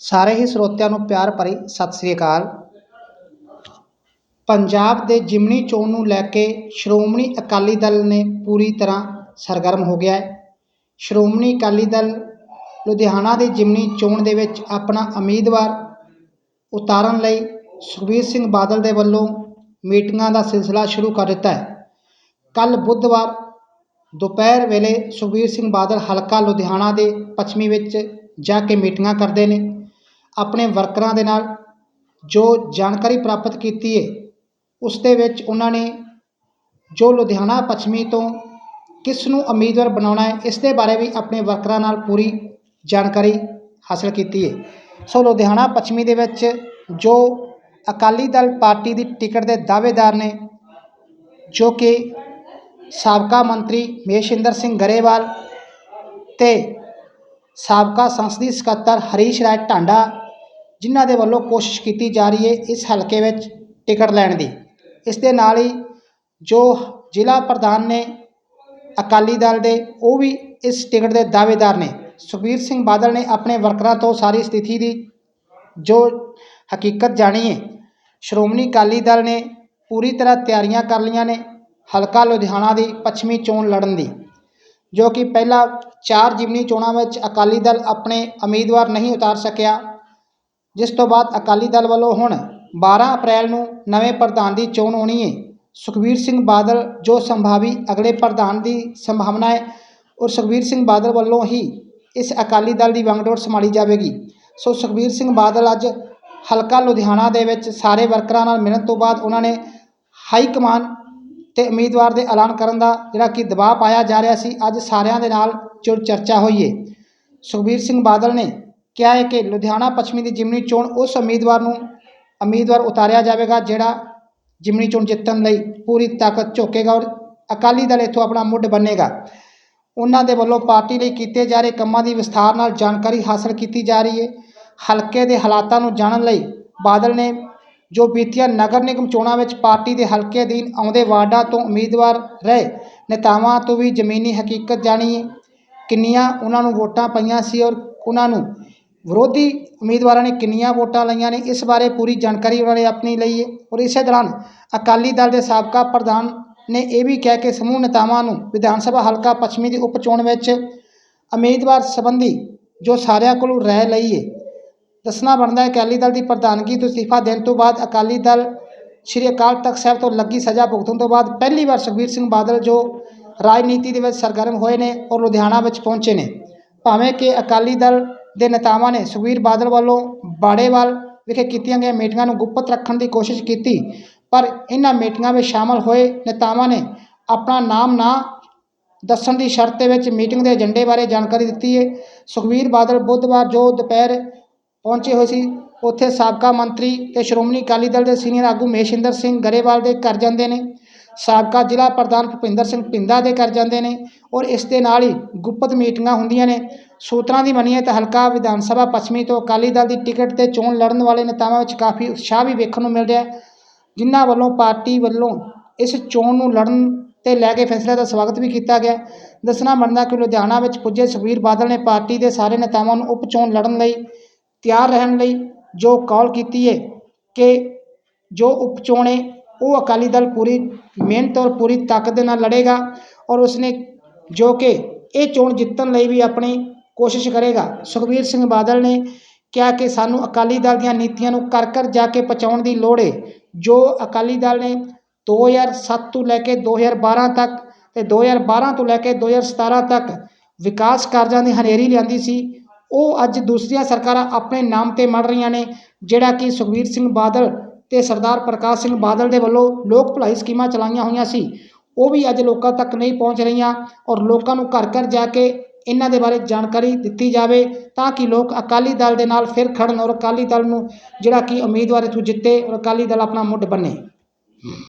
ਸਾਰੇ ਹੀ ਸਰੋਤਿਆਂ ਨੂੰ ਪਿਆਰ ਭਰੀ ਸਤਿ ਸ੍ਰੀ ਅਕਾਲ। ਪੰਜਾਬ ਦੇ ਜਿਮਨੀ ਚੋਣ ਨੂੰ ਲੈ ਕੇ ਸ਼੍ਰੋਮਣੀ ਅਕਾਲੀ ਦਲ ਨੇ ਪੂਰੀ ਤਰ੍ਹਾਂ ਸਰਗਰਮ ਹੋ ਗਿਆ ਹੈ। ਸ਼੍ਰੋਮਣੀ ਅਕਾਲੀ ਦਲ ਲੁਧਿਆਣਾ ਦੀ ਜਿਮਨੀ ਚੋਣ ਦੇ ਵਿੱਚ ਆਪਣਾ ਉਮੀਦਵਾਰ ਉਤਾਰਨ ਲਈ ਸੁਖਬੀਰ ਸਿੰਘ ਬਾਦਲ ਦੇ ਵੱਲੋਂ ਮੀਟਿੰਗਾਂ ਦਾ ਸਿਲਸਿਲਾ ਸ਼ੁਰੂ ਕਰ ਦਿੱਤਾ ਹੈ। ਕੱਲ ਬੁੱਧਵਾਰ ਦੁਪਹਿਰ ਵੇਲੇ ਸੁਖਬੀਰ ਸਿੰਘ ਬਾਦਲ ਹਲਕਾ ਲੁਧਿਆਣਾ ਦੇ ਪੱਛਮੀ ਵਿੱਚ ਜਾ ਕੇ ਮੀਟਿੰਗਾਂ ਕਰਦੇ ਨੇ। ਆਪਣੇ ਵਰਕਰਾਂ ਦੇ ਨਾਲ ਜੋ ਜਾਣਕਾਰੀ ਪ੍ਰਾਪਤ ਕੀਤੀ ਹੈ ਉਸ ਦੇ ਵਿੱਚ ਉਹਨਾਂ ਨੇ ਜੋ ਲੁਧਿਆਣਾ ਪੱਛਮੀ ਤੋਂ ਕਿਸ ਨੂੰ ਉਮੀਦਵਾਰ ਬਣਾਉਣਾ ਹੈ, ਇਸ ਦੇ ਬਾਰੇ ਵੀ ਆਪਣੇ ਵਰਕਰਾਂ ਨਾਲ ਪੂਰੀ ਜਾਣਕਾਰੀ ਹਾਸਲ ਕੀਤੀ ਹੈ ਸੋ ਲੁਧਿਆਣਾ ਪੱਛਮੀ ਦੇ ਵਿੱਚ ਜੋ ਅਕਾਲੀ ਦਲ ਪਾਰਟੀ ਦੀ ਟਿਕਟ ਦੇ ਦਾਅਵੇਦਾਰ ਨੇ, ਜੋ ਕਿ ਸਾਬਕਾ ਮੰਤਰੀ ਮਹੇਸ਼ਿੰਦਰ ਸਿੰਘ ਗਰੇਵਾਲ ਤੇ ਸਾਬਕਾ ਸੰਸਦੀ ਸਕੱਤਰ ਹਰੀਸ਼ ਰਾਜ ਢਾਂਡਾ ਜਿਨ੍ਹਾਂ ਦੇ ਵੱਲੋਂ ਕੋਸ਼ਿਸ਼ ਕੀਤੀ ਜਾ ਰਹੀ ਹੈ ਇਸ ਹਲਕੇ ਵਿੱਚ ਟਿਕਟ ਲੈਣ ਦੀ। ਇਸ ਦੇ ਨਾਲ ਹੀ ਜੋ ਜ਼ਿਲ੍ਹਾ ਪ੍ਰਧਾਨ ਨੇ ਅਕਾਲੀ ਦਲ ਦੇ, ਉਹ ਵੀ ਇਸ ਟਿਕਟ ਦੇ ਦਾਅਵੇਦਾਰ ਨੇ। ਸੁਖਬੀਰ ਸਿੰਘ ਬਾਦਲ ਨੇ ਆਪਣੇ ਵਰਕਰਾਂ ਤੋਂ ਸਾਰੀ ਸਥਿਤੀ ਦੀ ਜੋ ਹਕੀਕਤ ਜਾਣੀ ਹੈ। ਸ਼੍ਰੋਮਣੀ ਅਕਾਲੀ ਦਲ ਨੇ ਪੂਰੀ ਤਰ੍ਹਾਂ ਤਿਆਰੀਆਂ ਕਰ ਲਈਆਂ ਨੇ ਹਲਕਾ ਲੁਧਿਆਣਾ ਦੀ ਪੱਛਮੀ ਚੋਣ ਲੜਨ ਦੀ, ਜੋ ਕਿ ਪਹਿਲਾਂ ਚਾਰ ਜਿਮਨੀ ਚੋਣਾਂ ਵਿੱਚ ਅਕਾਲੀ ਦਲ ਆਪਣੇ ਉਮੀਦਵਾਰ ਨਹੀਂ ਉਤਾਰ ਸਕਿਆ। ਜਿਸ ਤੋਂ ਬਾਅਦ ਅਕਾਲੀ ਦਲ ਵੱਲੋਂ ਹੁਣ 12 ਅਪ੍ਰੈਲ ਨੂੰ ਨਵੇਂ ਪ੍ਰਧਾਨ ਦੀ ਚੋਣ ਹੋਣੀ ਹੈ ਸੁਖਬੀਰ ਸਿੰਘ ਬਾਦਲ ਜੋ ਸੰਭਾਵੀ ਅਗਲੇ ਪ੍ਰਧਾਨ ਦੀ ਸੰਭਾਵਨਾ ਹੈ ਔਰ ਸੁਖਬੀਰ ਸਿੰਘ ਬਾਦਲ ਵੱਲੋਂ ਹੀ ਇਸ ਅਕਾਲੀ ਦਲ ਦੀ ਵਾਂਗਡੋਰ ਸੰਭਾਲੀ ਜਾਵੇਗੀ। ਸੋ ਸੁਖਬੀਰ ਸਿੰਘ ਬਾਦਲ ਅੱਜ ਹਲਕਾ ਲੁਧਿਆਣਾ ਦੇ ਵਿੱਚ ਸਾਰੇ ਵਰਕਰਾਂ ਨਾਲ ਮਿਲਣ ਤੋਂ ਬਾਅਦ ਉਹਨਾਂ ਨੇ ਹਾਈ ਕਮਾਨ ਤੇ ਉਮੀਦਵਾਰ ਦੇ ਐਲਾਨ ਕਰਨ ਦਾ ਜਿਹੜਾ ਕਿ ਦਬਾਅ ਪਾਇਆ ਜਾ ਰਿਹਾ ਸੀ, ਅੱਜ ਸਾਰਿਆਂ ਦੇ ਨਾਲ ਜੋ ਚਰਚਾ ਹੋਈ ਹੈ ਸੁਖਬੀਰ ਸਿੰਘ ਬਾਦਲ ਨੇ ਕਿਹਾ ਹੈ ਕਿ ਲੁਧਿਆਣਾ ਪੱਛਮੀ ਦੀ ਜਿਮਨੀ ਚੋਣ ਉਸ ਉਮੀਦਵਾਰ ਨੂੰ ਉਮੀਦਵਾਰ ਉਤਾਰਿਆ ਜਾਵੇਗਾ, ਜਿਹੜਾ ਜਿਮਨੀ ਚੋਣ ਜਿੱਤਣ ਲਈ ਪੂਰੀ ਤਾਕਤ ਝੋਕੇਗਾ ਔਰ ਅਕਾਲੀ ਦਲ ਇੱਥੋਂ ਆਪਣਾ ਮੁੱਢ ਬੰਨੇਗਾ। ਉਹਨਾਂ ਦੇ ਵੱਲੋਂ ਪਾਰਟੀ ਲਈ ਕੀਤੇ ਜਾ ਰਹੇ ਕੰਮਾਂ ਦੀ ਵਿਸਥਾਰ ਨਾਲ ਜਾਣਕਾਰੀ ਹਾਸਲ ਕੀਤੀ ਜਾ ਰਹੀ ਹੈ। ਹਲਕੇ ਦੇ ਹਾਲਾਤਾਂ ਨੂੰ ਜਾਣਨ ਲਈ ਬਾਦਲ ਨੇ ਜੋ ਬੀਤੀਆਂ ਨਗਰ ਨਿਗਮ ਚੋਣਾਂ ਵਿੱਚ ਪਾਰਟੀ ਦੇ ਹਲਕੇ ਅਧੀਨ ਆਉਂਦੇ ਵਾਰਡਾਂ ਤੋਂ ਉਮੀਦਵਾਰ ਰਹੇ, ਨੇਤਾਵਾਂ ਤੋਂ ਵੀ ਜ਼ਮੀਨੀ ਹਕੀਕਤ ਜਾਣੀ ਕਿੰਨੀਆਂ ਉਹਨਾਂ ਨੂੰ ਵੋਟਾਂ ਪਈਆਂ ਸੀ ਔਰ ਉਹਨਾਂ ਨੂੰ ਵਿਰੋਧੀ ਉਮੀਦਵਾਰਾਂ ਨੇ ਕਿੰਨੀਆਂ ਵੋਟਾਂ ਲਈਆਂ ਨੇ, ਇਸ ਬਾਰੇ ਪੂਰੀ ਜਾਣਕਾਰੀ ਉਹਨਾਂ ਨੇ ਆਪਣੀ ਲਈ ਹੈ ਔਰ ਇਸੇ ਦੌਰਾਨ ਅਕਾਲੀ ਦਲ ਦੇ ਸਾਬਕਾ ਪ੍ਰਧਾਨ ਨੇ ਇਹ ਵੀ ਕਿਹਾ ਕਿ ਸਮੂਹ ਨੇਤਾਵਾਂ ਨੂੰ ਵਿਧਾਨ ਸਭਾ ਹਲਕਾ ਪੱਛਮੀ ਦੀ ਉਪ ਚੋਣ ਵਿੱਚ ਉਮੀਦਵਾਰ ਸੰਬੰਧੀ ਜੋ ਸਾਰਿਆਂ ਕੋਲੋਂ ਰਹਿ ਲਈ ਹੈ, ਦੱਸਣਾ ਬਣਦਾ ਹੈ ਅਕਾਲੀ ਦਲ ਦੀ ਪ੍ਰਧਾਨਗੀ ਤੋਂ ਅਸਤੀਫਾ ਦੇਣ ਤੋਂ ਬਾਅਦ ਅਕਾਲੀ ਦਲ ਸ਼੍ਰੀ ਅਕਾਲ ਤਖਤ ਸਾਹਿਬ ਤੋਂ ਲੱਗੀ ਸਜ਼ਾ ਭੁਗਤਣ ਤੋਂ ਬਾਅਦ ਪਹਿਲੀ ਵਾਰ ਸੁਖਬੀਰ ਸਿੰਘ ਬਾਦਲ ਜੋ ਰਾਜਨੀਤੀ ਦੇ ਵਿੱਚ ਸਰਗਰਮ ਹੋਏ ਨੇ ਔਰ ਲੁਧਿਆਣਾ ਵਿੱਚ ਪਹੁੰਚੇ ਨੇ, ਭਾਵੇਂ ਕਿ ਅਕਾਲੀ ਦਲ ਦੇ ਨੇਤਾਵਾਂ ਨੇ ਸੁਖਬੀਰ ਬਾਦਲ ਵੱਲੋਂ ਬਾੜੇਵਾਲ ਵਿਖੇ ਕੀਤੀਆਂ ਗਈਆਂ ਮੀਟਿੰਗਾਂ ਨੂੰ ਗੁਪਤ ਰੱਖਣ ਦੀ ਕੋਸ਼ਿਸ਼ ਕੀਤੀ, ਪਰ ਇਹਨਾਂ ਮੀਟਿੰਗਾਂ ਵਿੱਚ ਸ਼ਾਮਲ ਹੋਏ ਨੇਤਾਵਾਂ ਨੇ ਆਪਣਾ ਨਾਮ ਨਾ ਦੱਸਣ ਦੀ ਸ਼ਰਤ ਦੇ ਵਿੱਚ ਮੀਟਿੰਗ ਦੇ ਏਜੰਡੇ ਬਾਰੇ ਜਾਣਕਾਰੀ ਦਿੱਤੀ ਹੈ। ਸੁਖਬੀਰ ਬਾਦਲ ਬੁੱਧਵਾਰ, ਜੋ ਦੁਪਹਿਰ ਪਹੁੰਚੇ ਹੋਏ ਸੀ, ਉੱਥੇ ਸਾਬਕਾ ਮੰਤਰੀ ਤੇ ਸ਼੍ਰੋਮਣੀ ਅਕਾਲੀ ਦਲ ਦੇ ਸੀਨੀਅਰ ਆਗੂ ਮਹੇਸ਼ਿੰਦਰ ਸਿੰਘ ਗਰੇਵਾਲ ਦੇ ਘਰ ਜਾਂਦੇ ਨੇ। ਸਾਬਕਾ ਜ਼ਿਲ੍ਹਾ ਪ੍ਰਧਾਨ ਭੁਪਿੰਦਰ ਸਿੰਘ ਪਿੰਦਾ ਦੇ ਕਰ ਜਾਂਦੇ ਨੇ ਔਰ ਇਸ ਦੇ ਨਾਲ ਹੀ ਗੁਪਤ ਮੀਟਿੰਗਾਂ ਹੁੰਦੀਆਂ ਨੇ। ਸੂਤਰਾਂ ਦੀ ਮੰਨੀਏ ਤਾਂ ਹਲਕਾ ਵਿਧਾਨ ਸਭਾ ਪੱਛਮੀ ਤੋਂ ਅਕਾਲੀ ਦਲ ਦੀ ਟਿਕਟ ਤੇ ਚੋਣ ਲੜਨ ਵਾਲੇ ਨੇਤਾਵਾਂ ਵਿੱਚ ਕਾਫੀ ਉਤਸ਼ਾਹ ਵੀ ਵੇਖਣ ਨੂੰ ਮਿਲ ਰਿਹਾ ਜਿਨ੍ਹਾਂ ਵੱਲੋਂ ਪਾਰਟੀ ਵੱਲੋਂ ਇਸ ਚੋਣ ਨੂੰ ਲੜਨ ਤੇ ਲੈ ਕੇ ਫੈਸਲੇ ਦਾ ਸਵਾਗਤ ਵੀ ਕੀਤਾ ਗਿਆ ਦੱਸਣਾ ਬਣਦਾ ਕਿ ਲੁਧਿਆਣਾ ਵਿੱਚ ਪੁੱਜੇ ਸੁਖਬੀਰ ਬਾਦਲ ਨੇ ਪਾਰਟੀ ਦੇ ਸਾਰੇ ਨੇਤਾਵਾਂ ਨੂੰ ਉਪ ਚੋਣ ਲੜਨ ਲਈ ਤਿਆਰ ਰਹਿਣ ਲਈ ਜੋ ਕਾਲ ਕੀਤੀ ਹੈ ਕਿ ਜੋ ਉਪ ਚੋਣ ਹੈ ਉਹ ਅਕਾਲੀ ਦਲ ਪੂਰੀ ਮਿਹਨਤ ਔਰ ਪੂਰੀ ਤਾਕਤ ਦੇ ਨਾਲ ਲੜੇਗਾ ਔਰ ਉਸਨੇ ਜੋ ਕਿ ਇਹ ਚੋਣ ਜਿੱਤਣ ਲਈ ਵੀ ਆਪਣੀ ਕੋਸ਼ਿਸ਼ ਕਰੇਗਾ। ਸੁਖਬੀਰ ਸਿੰਘ ਬਾਦਲ ਨੇ ਕਿਹਾ ਕਿ ਸਾਨੂੰ ਅਕਾਲੀ ਦਲ ਦੀਆਂ ਨੀਤੀਆਂ ਨੂੰ ਕਰ ਕਰ ਜਾ ਕੇ ਪਹੁੰਚਾਉਣ ਦੀ ਲੋੜ ਹੈ ਜੋ ਅਕਾਲੀ ਦਲ ਨੇ 2007 ਤੋਂ ਲੈ ਕੇ 2012 ਤੱਕ ਤੇ 2012 ਤੋਂ ਲੈ ਕੇ 2017 ਤੱਕ ਵਿਕਾਸ ਕਾਰਜਾਂ ਦੀ ਹਨੇਰੀ ਲਿਆਂਦੀ ਸੀ, ਉਹ ਅੱਜ ਦੂਸਰੀਆਂ ਸਰਕਾਰਾਂ ਆਪਣੇ ਨਾਮ ਤੇ ਮੜ ਰਹੀਆਂ ਨੇ, ਜਿਹੜਾ ਕਿ ਸੁਖਬੀਰ ਸਿੰਘ ਬਾਦਲ ਤੇ ਸਰਦਾਰ ਪ੍ਰਕਾਸ਼ ਸਿੰਘ ਬਾਦਲ ਦੇ ਵੱਲੋਂ ਲੋਕ ਭਲਾਈ ਸਕੀਮਾਂ ਚਲਾਈਆਂ ਹੋਈਆਂ ਸੀ। ਉਹ ਵੀ ਅੱਜ ਲੋਕਾਂ ਤੱਕ ਨਹੀਂ ਪਹੁੰਚ ਰਹੀਆਂ ਔਰ ਲੋਕਾਂ ਨੂੰ ਘਰ ਘਰ ਜਾ ਕੇ ਇਹਨਾਂ ਦੇ ਬਾਰੇ ਜਾਣਕਾਰੀ ਦਿੱਤੀ ਜਾਵੇ ਤਾਂ ਕਿ ਲੋਕ ਅਕਾਲੀ ਦਲ ਦੇ ਨਾਲ ਫਿਰ ਖੜਨ ਔਰ ਅਕਾਲੀ ਦਲ ਨੂੰ ਜਿਹੜਾ ਕਿ ਉਮੀਦਵਾਰ ਇਥੋਂ ਜਿੱਤੇ ਔਰ ਅਕਾਲੀ ਦਲ ਆਪਣਾ ਮੁੱਢ ਬੰਨੇ।